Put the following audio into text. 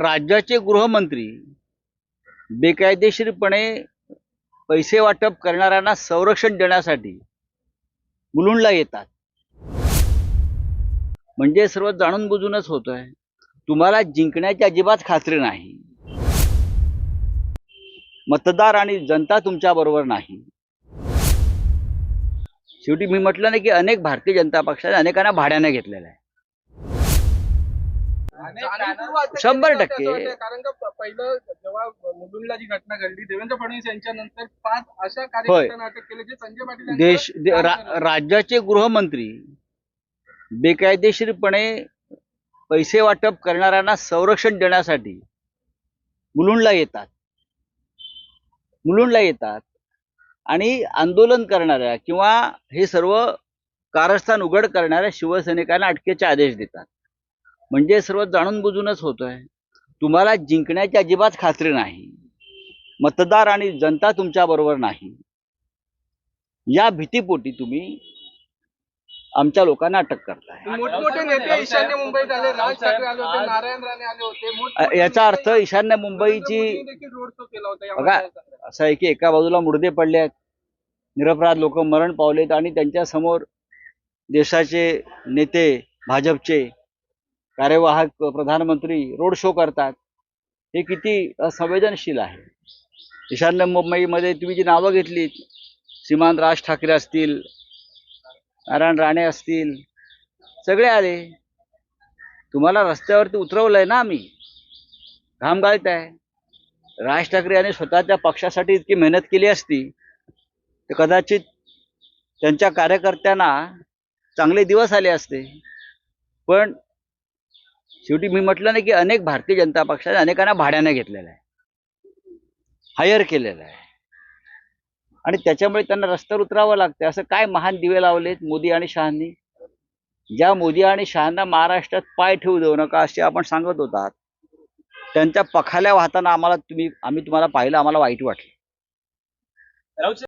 राज्याचे गृहमंत्री बेकायदेशीरपणे पैसे वाटप करणाऱ्यांना संरक्षण देण्यासाठी मुलुंडला येतात. म्हणजे सर्व जाणून बुजूनच होतोय. तुम्हाला जिंकण्याची अजिबात खात्री नाही. मतदार आणि जनता तुमच्या बरोबर नाही. शेवटी मी म्हटलं नाही की अनेक भारतीय जनता पक्षाने अनेकांना भाड्याने घेतलेलं आहे. शंभर टक्के. कारण का पहिलं जेव्हा मुलुंडला जी घटना घडली देवेंद्र फडणवीस यांच्या नंतर पाच अशा कार्यकर्त्यांना अटक केली जे संजय पाटील देश. राज्याचे गृहमंत्री बेकायदेशीरपणे पैसे वाटप करणाऱ्यांना संरक्षण देण्यासाठी मुलुंडला येतात मुलुंडला येतात आणि आंदोलन करणाऱ्या किंवा हे सर्व कारस्थान उघड करणाऱ्या शिवसैनिकांना अटकेचे आदेश देतात म्हणजे सर्व जाणून बुजूनच होतोय. तुम्हाला जिंकण्याची अजिबात खात्री नाही. मतदार आणि जनता तुमच्या बरोबर नाही. या भीतीपोटी तुम्ही आमच्या लोकांना अटक करताय. मोठमोठे नेते ईशान्य मुंबईत आले राज ठाकरे आले होते नारायण राणे आले होते अ, मोठमोठे याचा अर्थ ईशान्य मुंबईची होता बघा. असं आहे की एका बाजूला मुडदे पडले आहेत निरपराध लोक मरण पावलेत आणि त्यांच्यासमोर देशाचे नेते भाजपचे कार्यवाहक प्रधानमंत्री रोड शो करतात. हे किती असंवेदनशील आहे. ईशान्य मुंबईमध्ये तुम्ही जी नावं घेतली श्रीमान राज ठाकरे असतील नारायण राणे असतील सगळे आले. तुम्हाला रस्त्यावरती उतरवलंय ना आम्ही. घाम गाळत आहे राज ठाकरे यांनी स्वतःच्या पक्षासाठी इतकी मेहनत केली असती तर कदाचित त्यांच्या कार्यकर्त्यांना चांगले दिवस आले असते. पण शेवटी मी म्हटलं ना की अनेक भारतीय जनता पक्षाने अनेकांना भाड्याने घेतलेलं आहे. हायर केलेलं आहे. आणि त्याच्यामुळे त्यांना रस्त्यावर उतरावं लागतं असं काय महान दिवे लावलेत मोदी आणि शहांनी? ज्या मोदी आणि शहांना महाराष्ट्रात पाय ठेवू देऊ नका असे आपण सांगत होतात. त्यांच्या पखाल्या वाहताना आम्हाला तुम्ही आम्ही तुम्हाला पाहिलं आम्हाला वाईट वाटलं.